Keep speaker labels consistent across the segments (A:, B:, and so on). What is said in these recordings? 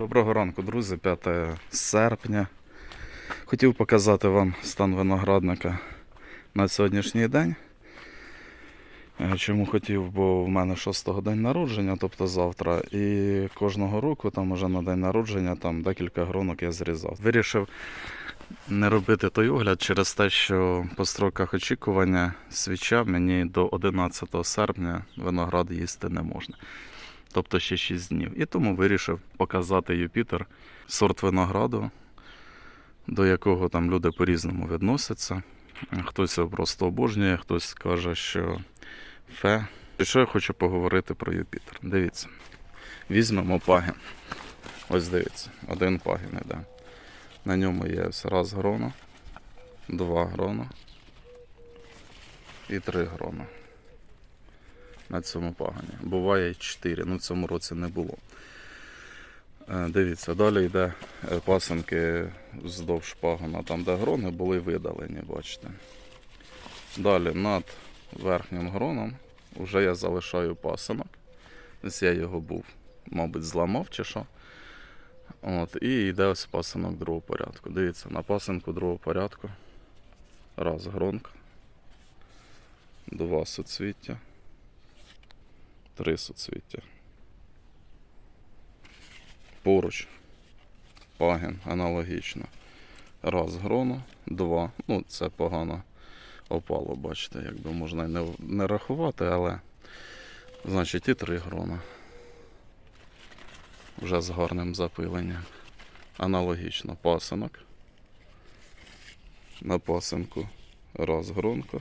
A: Доброго ранку, друзі, 5 серпня. Хотів показати вам стан виноградника на сьогоднішній день. Е, Чому хотів, бо в мене 6-го день народження, тобто завтра, і кожного року, там уже на день народження, там декілька гронок я зрізав. Вирішив не робити той огляд через те, що по строках очікування свіча мені до 11 серпня виноград їсти не можна. Тобто ще 6 днів. І тому вирішив показати Юпітер, сорт винограду, до якого там люди по-різному відносяться. Хтось його просто обожнює, хтось каже, що фе. І що я хочу поговорити про Юпітер? Дивіться. Візьмемо пагін. Ось дивіться, один пагін іде. На ньому є раз грона, два грона і три грона на цьому пагані. Буває 4, ну в цьому році не було. Е, Дивіться, далі йде е, пасенки вздовж пагона, там де грони були видалені, бачите. Далі над верхнім гроном вже я залишаю пасинок. Ось я його був, мабуть, зламав чи що. От, і йде ось пасинок другого порядку. Дивіться, на пасинку другого порядку. Раз гронка. Два суцвіття. Три суцвіття. Поруч. Пагін аналогічно. Раз гроно, два. Ну, це погано опало, бачите, якби можна не, не рахувати, але значить і три грона. Вже з гарним запиленням. Аналогічно пасинок. На пасинку раз гронка,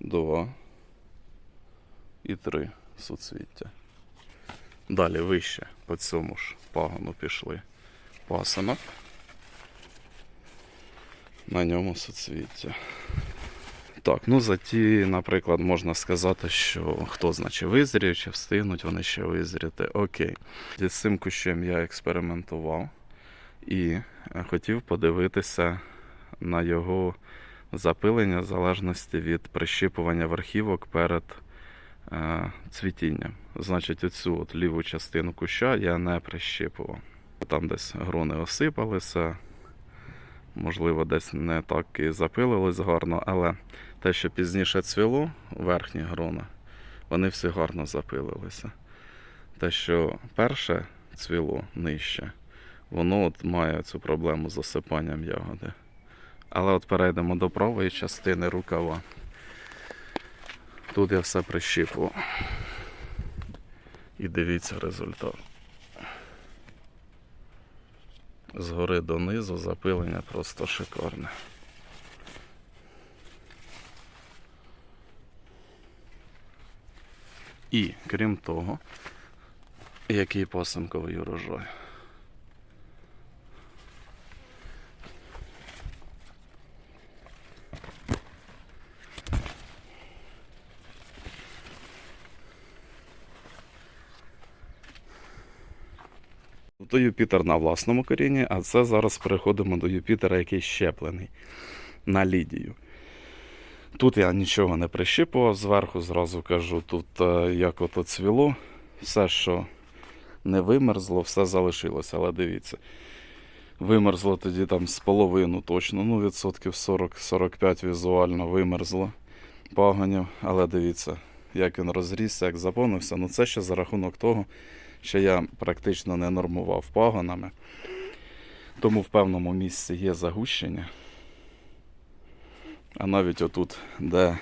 A: два і три суцвіття. Далі вище по цьому ж пагону пішли пасинок. На ньому суцвіття. Так, ну за ті, наприклад, можна сказати, що хто значить визріє, чи встигнуть вони ще визріти. Окей. Зі цим кущем я експериментував і е, хотів подивитися на його запилення в залежності від прищіпування верхівок перед е, цвітінням. Значить, оцю от ліву частину куща я не прищіпував. Там десь грони осипалися, можливо, десь не так і запилились гарно, але те, що пізніше цвіло, верхні грона, вони всі гарно запилилися. Те, що перше цвіло нижче, воно от має цю проблему з осипанням ягоди. Але от перейдемо до правої частини рукава. Тут я все прищіпував. І дивіться результат. Згори донизу запилення просто шикарне. І крім того, який пасинковий урожай. То Юпітер на власному корінні, а це зараз переходимо до Юпітера, який щеплений на лідію. Тут я нічого не прищипував, зверху зразу кажу, тут е, як ото цвіло, все, що не вимерзло, все залишилося. Але дивіться, вимерзло тоді там з половину точно, ну відсотків 40-45 візуально вимерзло пагонів. Але дивіться, як він розрісся, як заповнився. Ну це ще за рахунок того, що я практично не нормував пагонами. Тому в певному місці є загущення. А навіть отут, де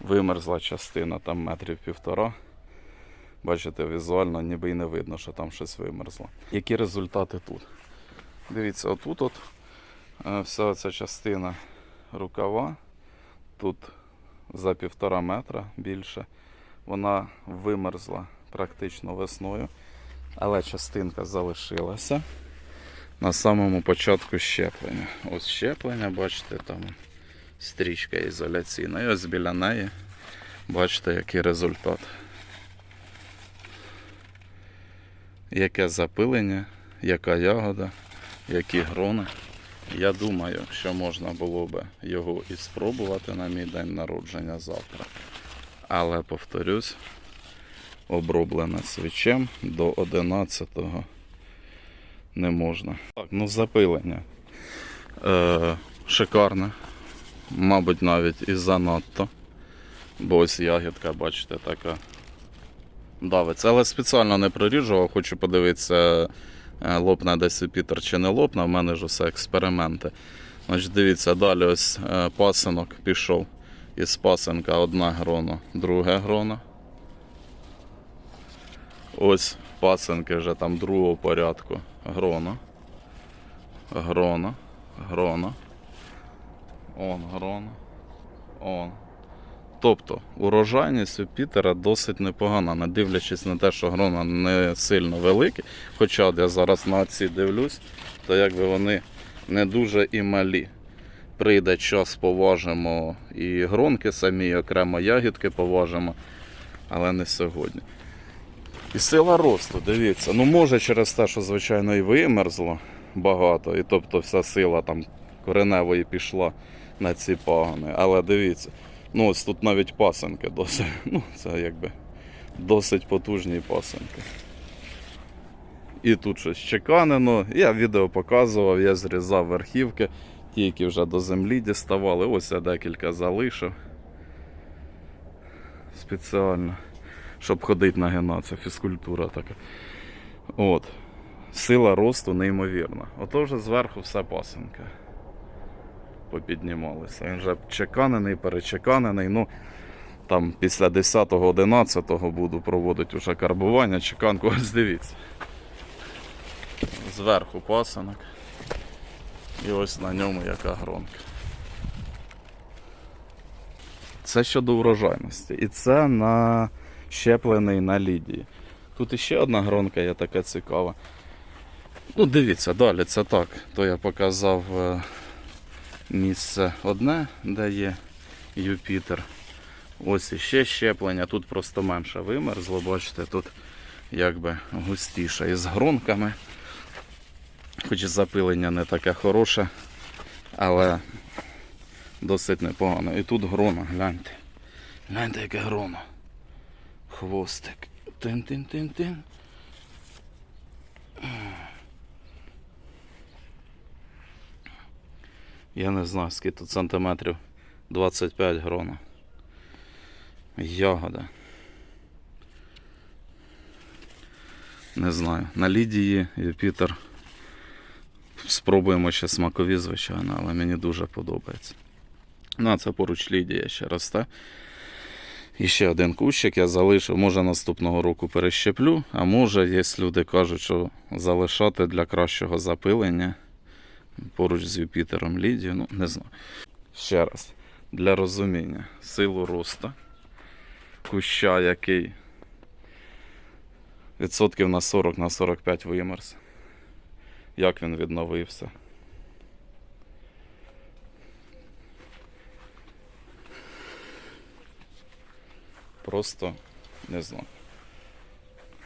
A: вимерзла частина, там метрів півтора. Бачите, візуально ніби і не видно, що там щось вимерзло. Які результати тут? Дивіться, отут от е, вся ця частина рукава, тут за півтора метра більше, вона вимерзла практично весною, але частинка залишилася на самому початку щеплення. Ось щеплення, бачите, там стрічка ізоляційна. І ось біля неї бачите, який результат. Яке запилення, яка ягода, які грони. Я думаю, що можна було би його і спробувати на мій день народження завтра. Але повторюсь, оброблене свічем до 11-го не можна. Так, ну запилення. Е, шикарне. Мабуть, навіть і занадто. Бо ось ягідка, бачите, така давиться. Але спеціально не проріжував, хочу подивитися, е, лопне десь Юпітер чи не лопне. В мене ж усе експерименти. Значить, дивіться, далі ось е, пасинок пішов. Із пасинка одна грона, друге грона. Ось пасинки вже там другого порядку. Грона. Грона. Грона. Он грона. Он. Тобто урожайність у Пітера досить непогана, не дивлячись на те, що грона не сильно великі. Хоча от я зараз на ці дивлюсь, то якби вони не дуже і малі. Прийде час, поважимо і гронки самі, окремо ягідки поважимо, але не сьогодні. І сила росту, дивіться. Ну може через те, що звичайно і вимерзло багато, і тобто вся сила там кореневої пішла на ці пагони. Але дивіться, ну ось тут навіть пасенки досить. Ну, це якби досить потужні пасенки. І тут щось чеканено. Я відео показував, я зрізав верхівки, ті, які вже до землі діставали. Ось я декілька залишив. Спеціально щоб ходити на гена, це фізкультура така. От. Сила росту неймовірна. Ото вже зверху все пасенка. Попіднімалися. Він вже чеканений, перечеканений. Ну, там після 10-11 буду проводити вже карбування, чеканку. Ось дивіться. Зверху пасенок. І ось на ньому яка гронка. Це щодо урожайності. І це на щеплений на лідії. Тут іще одна гронка є така цікава. Ну, дивіться, далі це так. То я показав е, місце одне, де є Юпітер. Ось іще щеплення. Тут просто менше вимерзло, бачите, тут якби густіше із гронками. Хоч запилення не таке хороше, але досить непогано. І тут грона, гляньте. Гляньте, яке гроно хвостик. Тин-тин-тин-тин. Я не знаю, скільки тут сантиметрів 25 грона. Ягода. Не знаю. На Лідії Юпітер. Спробуємо ще смакові, звичайно, але мені дуже подобається. Ну, а це поруч Лідія ще росте. І ще один кущик я залишив. Може наступного року перещеплю, а може, є люди кажуть, що залишати для кращого запилення поруч з Юпітером Лідію. Ну, не знаю. Ще раз, для розуміння, силу росту куща, який відсотків на 40 на 45 вимерз. Як він відновився. Просто не знаю,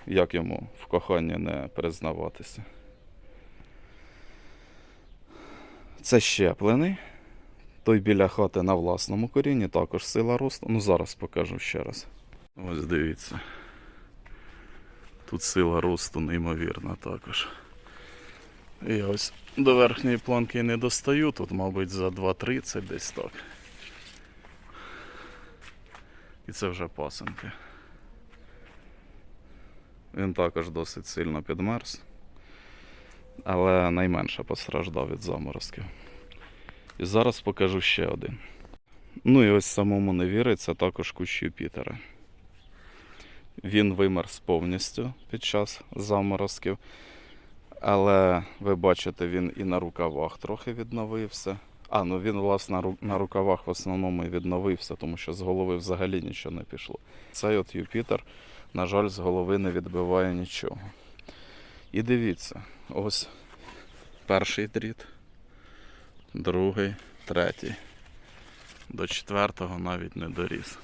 A: як йому в коханні не признаватися. Це щеплений. Той біля хати на власному корінні, також сила росту. Ну зараз покажу ще раз. Ось дивіться. Тут сила росту неймовірна також. І ось до верхньої планки не достаю, тут, мабуть, за 2.30 десь так. І це вже пасенки. Він також досить сильно підмерз, але найменше постраждав від заморозків. І зараз покажу ще один. Ну і ось самому не віриться також кущ Юпітера. Він вимерз повністю під час заморозків. Але ви бачите, він і на рукавах трохи відновився. А, ну він, власне, на рукавах в основному і відновився, тому що з голови взагалі нічого не пішло. Цей от Юпітер, на жаль, з голови не відбиває нічого. І дивіться, ось перший дріт, другий, третій. До четвертого навіть не доріс.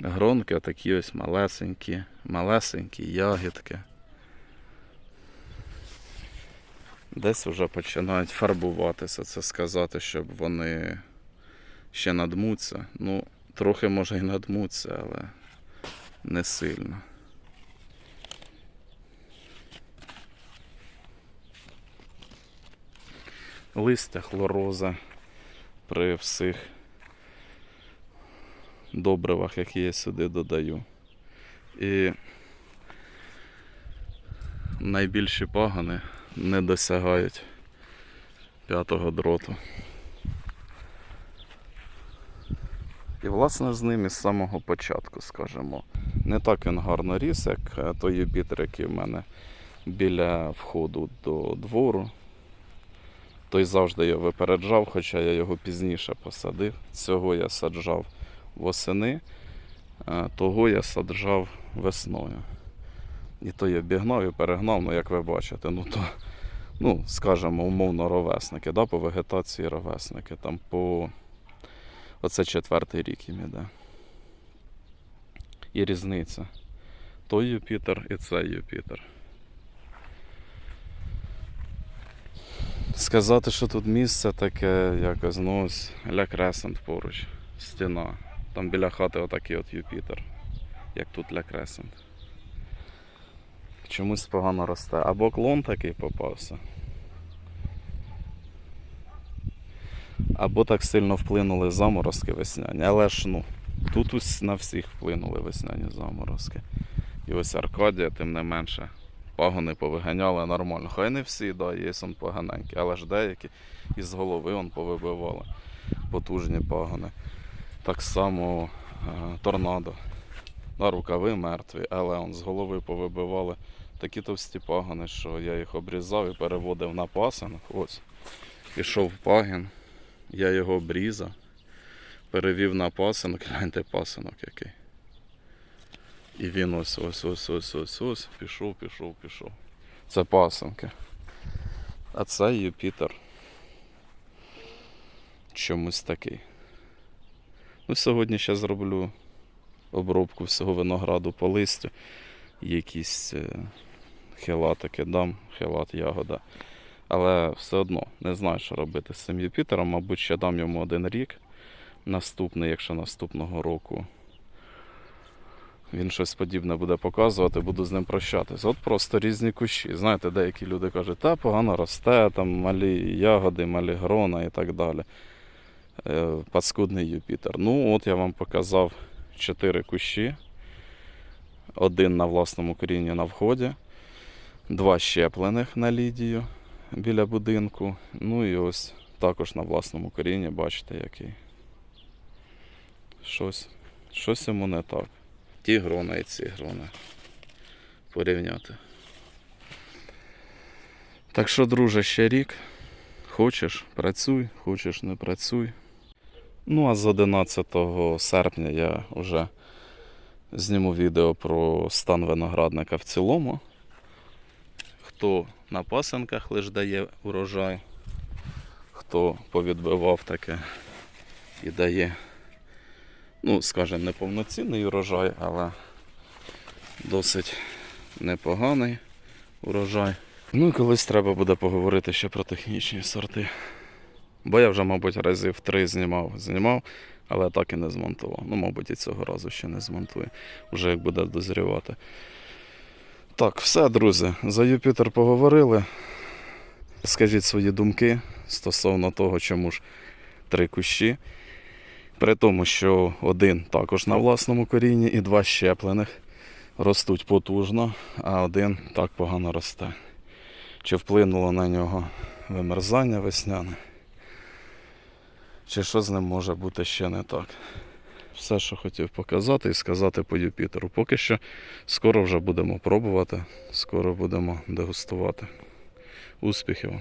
A: Гронки такі ось малесенькі, малесенькі ягідки. Десь вже починають фарбуватися, це сказати, щоб вони ще надмуться. Ну, трохи може і надмуться, але не сильно. Листя хлороза при всіх добривах, які я сюди додаю. І найбільші пагани не досягають п'ятого дроту. І власне з ним із самого початку, скажімо. Не так він гарно ріс, як е, той Юпітер, який в мене біля входу до двору. Той завжди його випереджав, хоча я його пізніше посадив. Цього я саджав восени, того я саджав весною. І то я обігнав і перегнав, ну як ви бачите, ну то, ну, скажімо, умовно ровесники, да, по вегетації ровесники. Там по Оце четвертий рік їм іде. І різниця. Той Юпітер і цей Юпітер. Сказати, що тут місце таке якось, ну Ля Кресент поруч, стіна. Там біля хати отакий от Юпітер, як тут Ля Кресент. Чомусь погано росте. Або клон такий попався. Або так сильно вплинули заморозки весняні. Але ж ну, тут ось на всіх вплинули весняні заморозки. І ось Аркадія, тим не менше, пагони повиганяли нормально. Хай не всі, да, є он поганенькі, але ж деякі із голови он повибивали потужні пагони. Так само е, торнадо. На рукави мертві, але он з голови повибивали такі товсті пагони, що я їх обрізав і переводив на пасинок. Ось. Пішов пагін. Я його обрізав, перевів на пасинок, гляньте пасинок який. І він ось ось ось ось ось ось пішов, пішов, пішов. Це пасинки. А це Юпітер. Чомусь такий. Ну, сьогодні ще зроблю обробку всього винограду по листю. Якісь е, хелатики дам, хелат ягода. Але все одно не знаю, що робити з цим Юпітером. Мабуть, ще дам йому один рік. Наступний, якщо наступного року він щось подібне буде показувати, буду з ним прощатись. От просто різні кущі. Знаєте, деякі люди кажуть, та погано росте, там малі ягоди, малі грона і так далі. Е, Паскудний Юпітер. Ну, от я вам показав чотири кущі. Один на власному корінні на вході, два щеплених на лідію біля будинку. Ну і ось також на власному корінні, бачите, який. Щось, щось йому не так. Ті грони і ці грони. Порівняти. Так що, друже, ще рік. Хочеш, працюй, хочеш, не працюй. Ну, а з 11 серпня я вже зніму відео про стан виноградника в цілому. Хто на пасенках лиш дає урожай, хто повідбивав таке і дає, ну, скажімо, неповноцінний урожай, але досить непоганий урожай. Ну і колись треба буде поговорити ще про технічні сорти. Бо я вже, мабуть, разів три знімав, знімав, але так і не змонтував. Ну, мабуть, і цього разу ще не змонтую, вже як буде дозрівати. Так, все, друзі, за Юпітер поговорили. Скажіть свої думки стосовно того, чому ж три кущі. При тому, що один також на власному корінні і два щеплених ростуть потужно, а один так погано росте. Чи вплинуло на нього вимерзання весняне? Чи що з ним може бути ще не так? Все, що хотів показати і сказати по Юпітеру. Поки що скоро вже будемо пробувати, скоро будемо дегустувати. Успіхів!